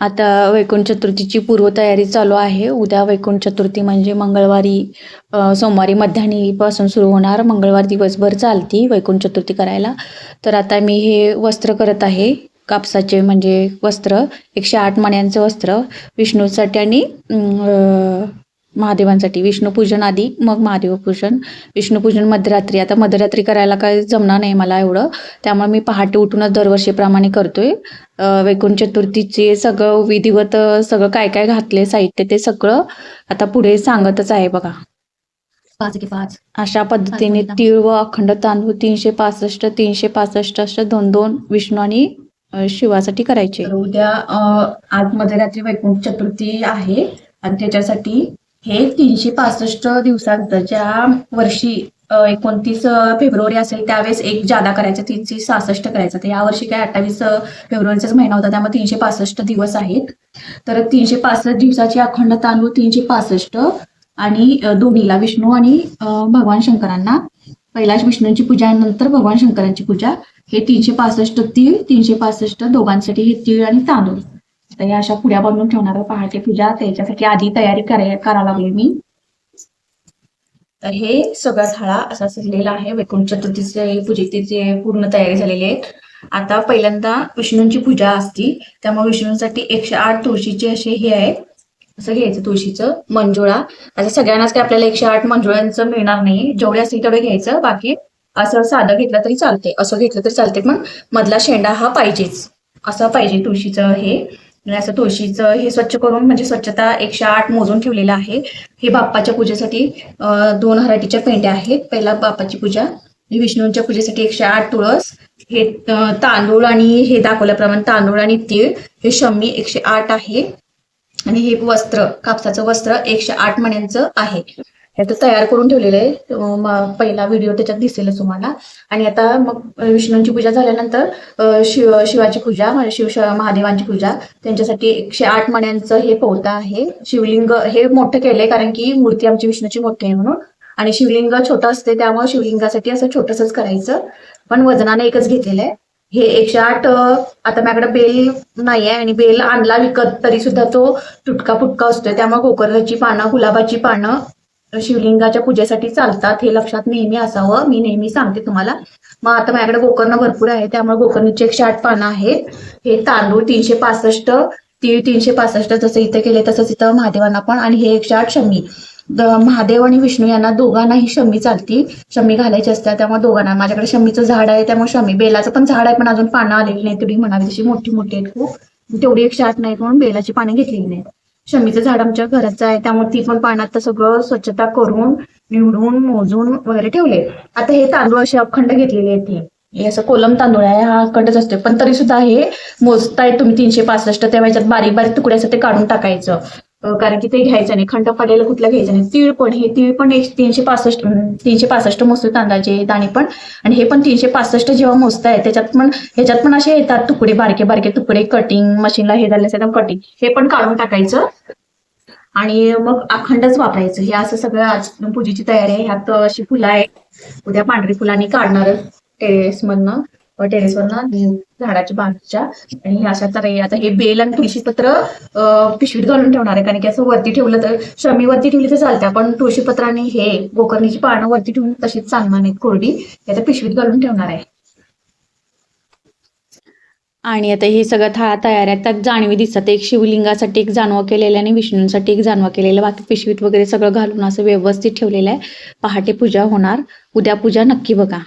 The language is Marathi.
आता वैकुंठ चतुर्थीची पूर्वतयारी चालू आहे. उद्या वैकुंठ चतुर्थी म्हणजे मंगळवारी सोमवारी मध्यान्हीपासून सुरू होणार. मंगळवार दिवसभर चालती वैकुंठ चतुर्थी करायला. तर आता मी हे वस्त्र करत आहे. कापसाचे म्हणजे वस्त्र एकशे आठ मण्यांचं वस्त्र विष्णूसाठी आणि महादेवांसाठी विष्णूपूजन आधी मग महादेवपूजन. विष्णूपूजन मध्यरात्री. आता मध्यरात्री करायला काय जमणार नाही मला एवढं. त्यामुळे मी पहाटे उठूनच दरवर्षीप्रमाणे करतोय. वैकुंठ चतुर्थीचे सगळं विधिवत सगळं काय काय घातले साहित्य ते सगळं आता पुढे सांगतच आहे बघा. पाच की पाच. अशा पद्धतीने तीळ व अखंड तांदूळ तीनशे पासष्ट तीनशे पासष्ट असे दोन दोन विष्णू आणि शिवासाठी करायचे. उद्या आज मध्यरात्री वैकुंठ चतुर्थी आहे. आणि त्याच्यासाठी हे तीनशे पासष्ट दिवसात ज्या वर्षी एकोणतीस फेब्रुवारी असेल त्यावेळेस एक जादा करायचा तीनशे सहासष्ट करायचा. तर यावर्षी काय अठ्ठावीस फेब्रुवारीचाच महिना होता त्यामुळे तीनशे पासष्ट दिवस आहेत. तर तीनशे पासष्ट दिवसाचे अखंड तांदूळ तीनशे पासष्ट आणि दोन्हीला विष्णू आणि भगवान शंकरांना. कैलाश विष्णूंची पूजा आणि नंतर भगवान शंकरांची पूजा. हे तीनशे पासष्ट तीळ तीनशे पासष्ट दोघांसाठी हे तीळ आणि तांदूळ. तर या अशा पुड्या बनवून ठेवणार आहे पहाटे पूजा. त्याच्यासाठी आधी तयारी करायला करा लागली मी. तर हे सगळा थाळा असा सजलेला आहे. वैकुंठ चतुर्थीचे पूजेचे पूर्ण तयारी झालेली आहे. आता पहिल्यांदा विष्णूंची पूजा असती. त्यामुळे विष्णूंसाठी एकशे आठ तुळशीचे असे हे आहे. असं घ्यायचं तुळशीचं मंजुळा. आता सगळ्यांनाच काय आपल्याला एकशे आठ मंजुळांचं मिळणार नाही. जेवढे असतील तेवढे घ्यायचं. बाकी असं साधं घेतलं तरी चालते असं घेतलं तरी चालते पण मधला शेंडा हा पाहिजेच. असं पाहिजे तुळशीचं हे. असं तुळशीचं हे स्वच्छ करून म्हणजे स्वच्छता एकशे आठ मोजून ठेवलेलं आहे. हे बाप्पाच्या पूजेसाठी दोन हराटीच्या पेंड्या आहेत. पहिला बाप्पाची पूजा विष्णूंच्या पूजेसाठी एकशे आठ तुळस हे तांदूळ आणि हे दाखवल्याप्रमाणे तांदूळ आणि तीळ हे शम्मी एकशे आठ आहे. आणि हे वस्त्र कापसाचं वस्त्र एकशे आठ मण्यांचं आहे. याचं तयार करून ठेवलेलं आहे. पहिला व्हिडिओ त्याच्यात दिसेलच तुम्हाला. आणि आता मग विष्णूंची पूजा झाल्यानंतर शिव शिवाची पूजा म्हणजे शिव महादेवांची पूजा. त्यांच्यासाठी एकशे आठ मण्यांचं हे पोहता आहे. शिवलिंग हे मोठं केलंय कारण की मूर्ती आमची विष्णूची मोठी आहे म्हणून. आणि शिवलिंग छोटं असते त्यामुळे शिवलिंगासाठी असं छोटंसंच करायचं. पण वजनाने एकच घेतलेलं आहे. हे एकशे आठ आता माझ्याकडे बेल नाही आहे आणि बेल आणला विकत तरी सुद्धा तो तुटका फुटका असतोय. त्यामुळे गोकर्णाची पानं गुलाबाची पानं शिवलिंगाच्या पूजेसाठी चालतात हे लक्षात नेहमी असावं. मी नेहमी सांगते तुम्हाला. मग आता माझ्याकडे गोकर्ण भरपूर आहे त्यामुळे गोकर्णीचे एकशे आठ पानं आहेत. हे तांदूळ तीनशे पासष्ट ती तीनशे पासष्ट जसं इथं केले तसंच इथं महादेवांना पण आणि हे एकशे आठ शमी. महादेव आणि विष्णू यांना दोघांनाही शमी चालती शमी घालायची असतात त्यामुळे दोघांना माझ्याकडे शमीचं झाड आहे त्यामुळे शमी. बेलाचं पण झाड आहे पण अजून पानं आलेली नाही तेवढी म्हणावी तशी मोठी मोठी आहेत खूप. तेवढी एकशे आठ नाहीत म्हणून बेलाची पाने घेतलेली नाहीत. शमीचं झाड आमच्या घराचं आहे त्यामुळे ती पण पाण्यात सगळं स्वच्छता करून निवडून मोजून वगैरे ठेवले. आता हे तांदूळ असे अखंड घेतलेले आहेत हे. असं कोलम तांदूळ आहे हा अखंडच असतो पण तरी सुद्धा हे मोजताय तुम्ही तीनशे पासष्ट तेव्हा याच्यात बारीक बारीक तुकडे असं ते काढून टाकायचं. कारण की ते घ्यायचं नाही. खंड पडलेलं कुठलं घ्यायचं नाही. तीळ पण हे तीळ पण एक तीनशे पासष्ट तीनशे पासष्ट मोजतो तांदळाचे दाणे पण. आणि हे पण तीनशे पासष्ट जेव्हा मोजताय त्याच्यात पण ह्याच्यात पण असे येतात तुकडे बारके बारके तुकडे कटिंग मशीनला हे झाले असेल कटिंग हे पण काढून टाकायचं. आणि मग अखंडच वापरायचं. हे असं सगळं आज पूजेची तयारी आहे. ह्यात अशी फुलं आहे उद्या पांढरी फुलांनी काढणार टेरेस मधनं. टेरेसवरनं झाडाच्या बाजूच्या आणि हे अशा तर आता हे बेल आणि तुळशी पत्र पिशवीत घालून ठेवणार आहे. कारण की असं वरती ठेवलं तर शमी वरती ठेवली तर चालते पण तुळशी पत्र आणि हे गोकर्णीची पानं वरती ठेवून तशीच चालणार नाहीत कोरडी. हे आता पिशवीत घालून ठेवणार आहे. आणि आता हे सगळं थाळा तयार आहे. त्यात जाणवी दिसतात. एक शिवलिंगासाठी एक जानवं केलेलं आहे आणि विष्णूंसाठी एक जानवं केलेलं. बाकी पिशवीत वगैरे सगळं घालून असं व्यवस्थित ठेवलेलं आहे. पहाटे पूजा होणार. उद्या पूजा नक्की बघा.